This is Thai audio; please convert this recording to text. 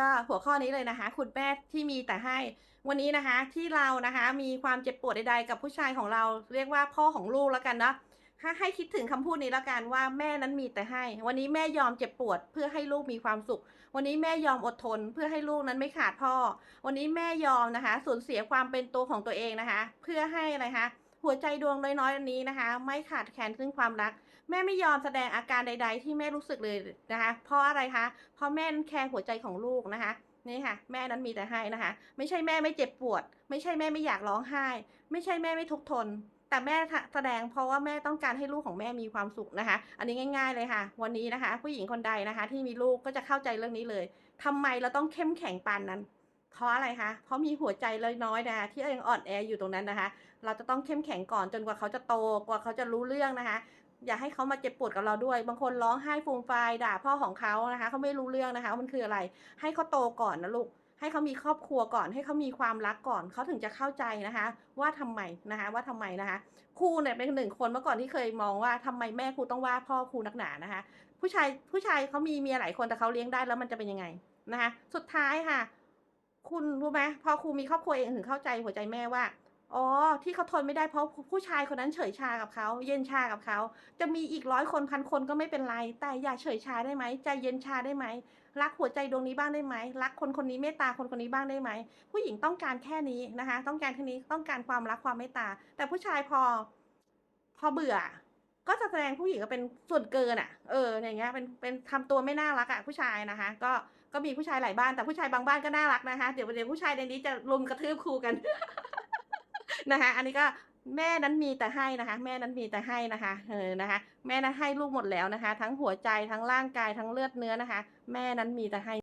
ก็หัวข้อนี้เลยนะคะ คุณแม่ที่มีแต่ให้ วันนี้นะคะที่เรานะคะมีความเจ็บปวดใดๆกับผู้ชายของเราเรียกว่าพ่อของลูกแล้วกันเนาะถ้าให้คิดถึงคำพูดนี้แล้วกันว่าแม่นั้นมีแต่ให้ วันนี้แม่ยอมเจ็บปวดเพื่อให้ลูกมีความสุข วันนี้แม่ยอมอดทนเพื่อให้ลูกนั้นไม่ขาดพ่อ วันนี้แม่ยอมนะคะสูญเสียความเป็นตัวของตัวเองนะคะ เพื่อให้อะไรคะ หัวใจดวงน้อยๆอันนี้นะคะ ไม่ขาดแคลนซึ่งความรัก แม่ไม่ยอมแสดงอาการใด ๆ ที่แม่รู้สึกเลยนะคะ เพราะอะไรคะ เพราะแม่นั้นแคร์หัวใจของลูกนะคะนี่ค่ะ แม่นั้นมีแต่ให้นะคะ ไม่ใช่แม่ไม่เจ็บปวด ไม่ใช่แม่ไม่อยากร้องไห้ ไม่ใช่แม่ไม่ทุกทน แต่แม่แสดงเพราะว่าแม่ต้องการให้ลูกของแม่มีความสุขนะคะ อันนี้ง่าย ๆเลยค่ะ วันนี้นะคะ ผู้หญิงคนใดนะคะ ที่มีลูกก็จะเข้าใจเรื่องนี้เลยทำไมเราต้องเข้มแข็งปานนั้น เพราะอะไรคะ เพราะมีหัวใจเล็กน้อยนะคะที่ยังอ่อนแออยู่ตรงนั้นนะคะ เราจะต้องเข้มแข็งก่อนจนกว่าเขาจะโตกว่าเขาจะรู้เรื่องนะคะ อย่าให้เขามาเจ็บปวดกับเราด้วย บางคนร้องไห้ฟูมฟายด่าพ่อของเขานะคะเขาไม่รู้เรื่องนะคะมันคืออะไร ให้เขาโตก่อนนะลูกให้เขามีครอบครัวก่อนให้เขามีความรักก่อนเขาถึงจะเข้าใจนะคะ ว่าทำไมนะคะ ว่าทำไมนะคะครูเนี่ยเป็นหนึ่งคนเมื่อก่อนที่เคยมองว่าทำไมแม่ครูต้องว่าพ่อครูนักหนานะคะ ผู้ชายผู้ชายเขามีเมียหลายคนแต่เขาเลี้ยงได้แล้วมันจะเป็นยังไงนะคะ สุดท้ายค่ะ คุณรู้ไหมพอครูมีครอบครัวเองถึงเข้าใจหัวใจแม่ว่า อ๋อ ที่เขาทนไม่ได้เพราะผู้ชายคนนั้นเฉยชากับเขา เย็นชากับเขา จะมีอีกร้อยคนพันคนก็ไม่เป็นไร แต่อย่าเฉยชาได้ไหมใจเย็นชาได้ไหมรักหัวใจดวงนี้บ้างได้ไหมรักคนคนนี้เมตตาคนคนนี้บ้างได้ไหมผู้หญิงต้องการแค่นี้นะคะ ต้องการแค่นี้ต้องการความรักความเมตตา แต่ผู้ชายพอ พอเบื่อ ก็จะแสดงผู้หญิงก็เป็นส่วนเกินอะ เอออย่างเงี้ยเป็นเป็นทำตัวไม่น่ารักอะผู้ชายนะคะ ก็ ก็มีผู้ชายหลายบ้านแต่ผู้ชายบางบ้านก็น่ารักนะคะ เดี๋ยวเดี๋ยวผู้ชายในนี้จะรุมกระทืบครูกันนะคะอันนี้ก็แม่นั้นมีแต่ให้นะคะ แม่นั้นมีแต่ให้นะคะเออนะคะ แม่นั้นให้ลูกหมดแล้วนะคะ ทั้งหัวใจทั้งร่างกายทั้งเลือดเนื้อนะคะ แม่นั้นมีแต่ให้